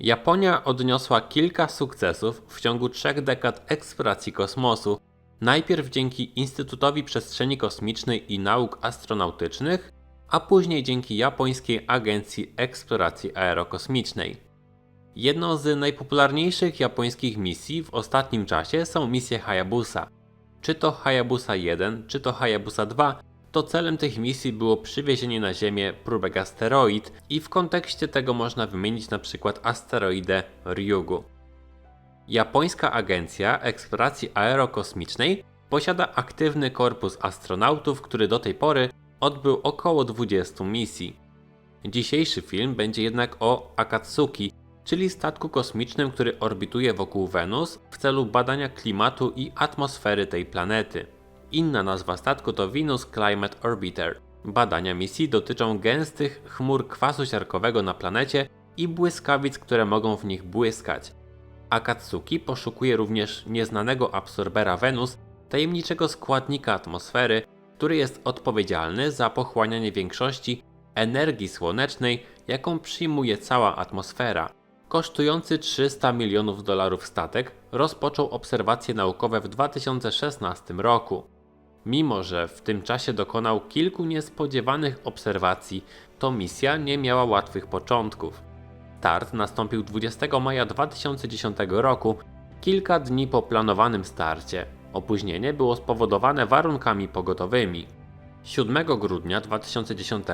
Japonia odniosła kilka sukcesów w ciągu trzech dekad eksploracji kosmosu. Najpierw dzięki Instytutowi Przestrzeni Kosmicznej i Nauk Astronautycznych, a później dzięki Japońskiej Agencji Eksploracji Aerokosmicznej. Jedną z najpopularniejszych japońskich misji w ostatnim czasie są misje Hayabusa. Czy to Hayabusa 1, czy to Hayabusa 2, to celem tych misji było przywiezienie na Ziemię próbek asteroid i w kontekście tego można wymienić na przykład asteroidę Ryugu. Japońska Agencja Eksploracji Aerokosmicznej posiada aktywny korpus astronautów, który do tej pory odbył około 20 misji. Dzisiejszy film będzie jednak o Akatsuki, czyli statku kosmicznym, który orbituje wokół Wenus w celu badania klimatu i atmosfery tej planety. Inna nazwa statku to Venus Climate Orbiter. Badania misji dotyczą gęstych chmur kwasu siarkowego na planecie i błyskawic, które mogą w nich błyskać. Akatsuki poszukuje również nieznanego absorbera Wenus, tajemniczego składnika atmosfery, który jest odpowiedzialny za pochłanianie większości energii słonecznej, jaką przyjmuje cała atmosfera. Kosztujący 300 milionów dolarów statek rozpoczął obserwacje naukowe w 2016 roku. Mimo, że w tym czasie dokonał kilku niespodziewanych obserwacji, to misja nie miała łatwych początków. Start nastąpił 20 maja 2010 roku, kilka dni po planowanym starcie. Opóźnienie było spowodowane warunkami pogodowymi. 7 grudnia 2010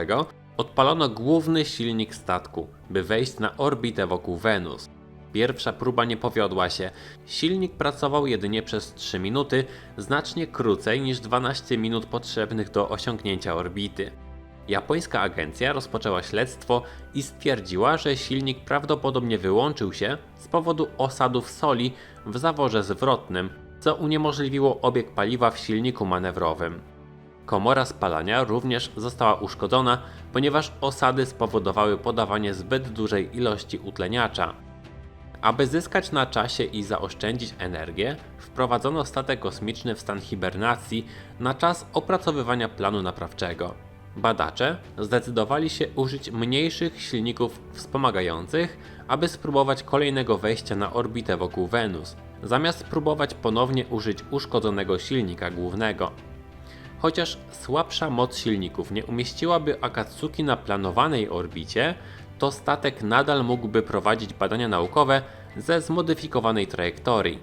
odpalono główny silnik statku, by wejść na orbitę wokół Wenus. Pierwsza próba nie powiodła się. Silnik pracował jedynie przez 3 minuty, znacznie krócej niż 12 minut potrzebnych do osiągnięcia orbity. Japońska agencja rozpoczęła śledztwo i stwierdziła, że silnik prawdopodobnie wyłączył się z powodu osadów soli w zaworze zwrotnym, co uniemożliwiło obieg paliwa w silniku manewrowym. Komora spalania również została uszkodzona, ponieważ osady spowodowały podawanie zbyt dużej ilości utleniacza. Aby zyskać na czasie i zaoszczędzić energię, wprowadzono statek kosmiczny w stan hibernacji na czas opracowywania planu naprawczego. Badacze zdecydowali się użyć mniejszych silników wspomagających, aby spróbować kolejnego wejścia na orbitę wokół Wenus, zamiast próbować ponownie użyć uszkodzonego silnika głównego. Chociaż słabsza moc silników nie umieściłaby Akatsuki na planowanej orbicie, to statek nadal mógłby prowadzić badania naukowe ze zmodyfikowanej trajektorii.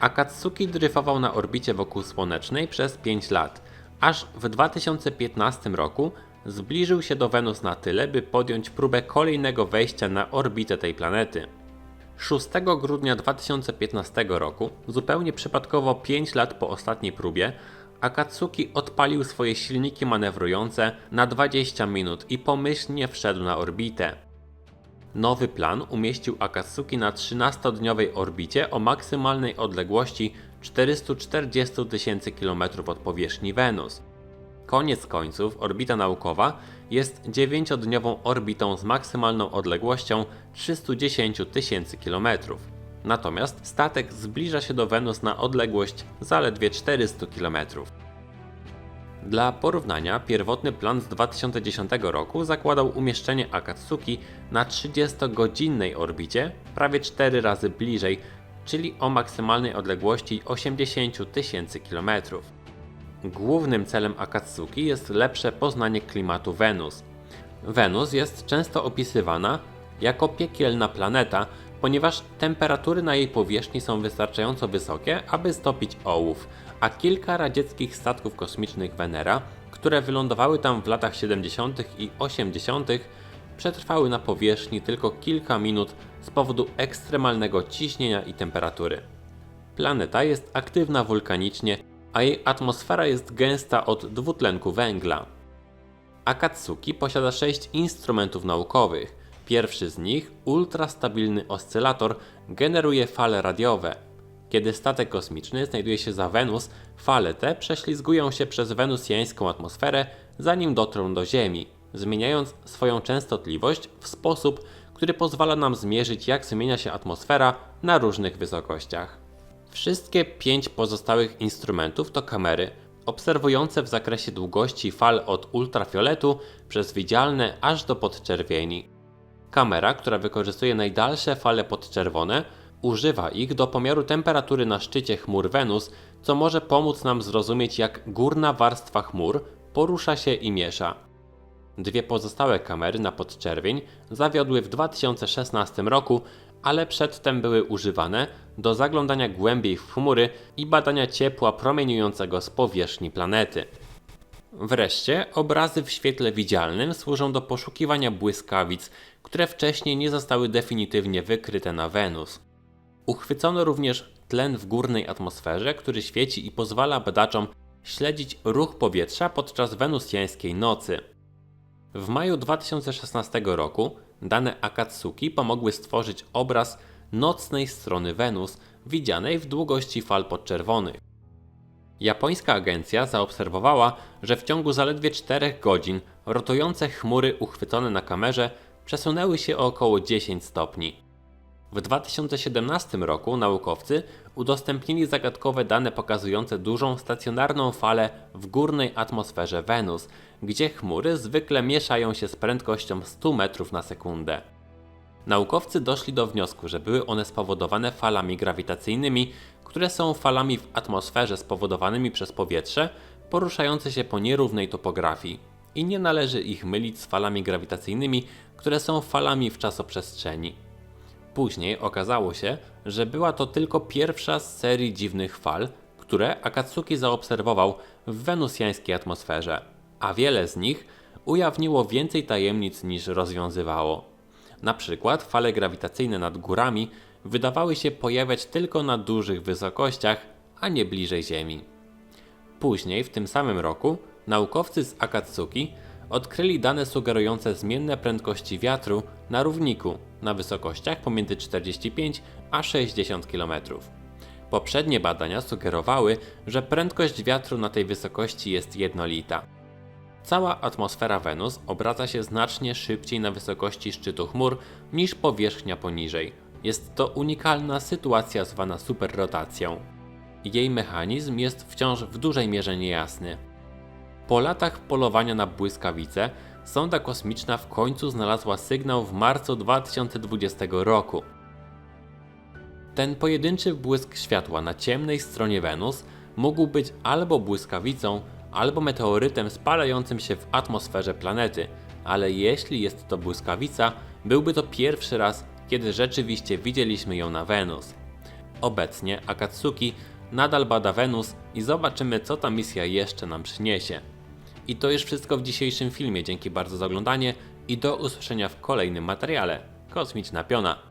Akatsuki dryfował na orbicie wokół Słonecznej przez 5 lat, aż w 2015 roku zbliżył się do Wenus na tyle, by podjąć próbę kolejnego wejścia na orbitę tej planety. 6 grudnia 2015 roku, zupełnie przypadkowo 5 lat po ostatniej próbie, Akatsuki odpalił swoje silniki manewrujące na 20 minut i pomyślnie wszedł na orbitę. Nowy plan umieścił Akatsuki na 13-dniowej orbicie o maksymalnej odległości 440 tysięcy km od powierzchni Wenus. Koniec końców orbita naukowa jest 9-dniową orbitą z maksymalną odległością 310 tysięcy km. Natomiast statek zbliża się do Wenus na odległość zaledwie 400 km. Dla porównania, pierwotny plan z 2010 roku zakładał umieszczenie Akatsuki na 30-godzinnej orbicie, prawie 4 razy bliżej, czyli o maksymalnej odległości 80 tysięcy km. Głównym celem Akatsuki jest lepsze poznanie klimatu Wenus. Wenus jest często opisywana jako piekielna planeta, ponieważ temperatury na jej powierzchni są wystarczająco wysokie, aby stopić ołów, a kilka radzieckich statków kosmicznych Venera, które wylądowały tam w latach 70. i 80., przetrwały na powierzchni tylko kilka minut z powodu ekstremalnego ciśnienia i temperatury. Planeta jest aktywna wulkanicznie, a jej atmosfera jest gęsta od dwutlenku węgla. Akatsuki posiada 6 instrumentów naukowych, Pierwszy z nich, ultrastabilny oscylator, generuje fale radiowe. Kiedy statek kosmiczny znajduje się za Wenus, fale te prześlizgują się przez wenusjańską atmosferę, zanim dotrą do Ziemi, zmieniając swoją częstotliwość w sposób, który pozwala nam zmierzyć, jak zmienia się atmosfera na różnych wysokościach. Wszystkie pięć pozostałych instrumentów to kamery, obserwujące w zakresie długości fal od ultrafioletu przez widzialne aż do podczerwieni. Kamera, która wykorzystuje najdalsze fale podczerwone, używa ich do pomiaru temperatury na szczycie chmur Wenus, co może pomóc nam zrozumieć, jak górna warstwa chmur porusza się i miesza. Dwie pozostałe kamery na podczerwień zawiodły w 2016 roku, ale przedtem były używane do zaglądania głębiej w chmury i badania ciepła promieniującego z powierzchni planety. Wreszcie obrazy w świetle widzialnym służą do poszukiwania błyskawic, które wcześniej nie zostały definitywnie wykryte na Wenus. Uchwycono również tlen w górnej atmosferze, który świeci i pozwala badaczom śledzić ruch powietrza podczas wenusjańskiej nocy. W maju 2016 roku dane Akatsuki pomogły stworzyć obraz nocnej strony Wenus, widzianej w długości fal podczerwonych. Japońska agencja zaobserwowała, że w ciągu zaledwie 4 godzin rotujące chmury uchwycone na kamerze przesunęły się o około 10 stopni. W 2017 roku naukowcy udostępnili zagadkowe dane pokazujące dużą stacjonarną falę w górnej atmosferze Wenus, gdzie chmury zwykle mieszają się z prędkością 100 metrów na sekundę. Naukowcy doszli do wniosku, że były one spowodowane falami grawitacyjnymi, które są falami w atmosferze spowodowanymi przez powietrze poruszające się po nierównej topografii i nie należy ich mylić z falami grawitacyjnymi, które są falami w czasoprzestrzeni. Później okazało się, że była to tylko pierwsza z serii dziwnych fal, które Akatsuki zaobserwował w wenusjańskiej atmosferze, a wiele z nich ujawniło więcej tajemnic niż rozwiązywało. Na przykład fale grawitacyjne nad górami wydawały się pojawiać tylko na dużych wysokościach, a nie bliżej Ziemi. Później, w tym samym roku, naukowcy z Akatsuki odkryli dane sugerujące zmienne prędkości wiatru na równiku na wysokościach pomiędzy 45 a 60 km. Poprzednie badania sugerowały, że prędkość wiatru na tej wysokości jest jednolita. Cała atmosfera Wenus obraca się znacznie szybciej na wysokości szczytu chmur niż powierzchnia poniżej. Jest to unikalna sytuacja zwana superrotacją. Jej mechanizm jest wciąż w dużej mierze niejasny. Po latach polowania na błyskawice, sonda kosmiczna w końcu znalazła sygnał w marcu 2020 roku. Ten pojedynczy błysk światła na ciemnej stronie Wenus mógł być albo błyskawicą, albo meteorytem spalającym się w atmosferze planety, ale jeśli jest to błyskawica, byłby to pierwszy raz, kiedy rzeczywiście widzieliśmy ją na Wenus. Obecnie Akatsuki nadal bada Wenus i zobaczymy, co ta misja jeszcze nam przyniesie. I to już wszystko w dzisiejszym filmie. Dzięki bardzo za oglądanie i do usłyszenia w kolejnym materiale. Kosmiczna Piona.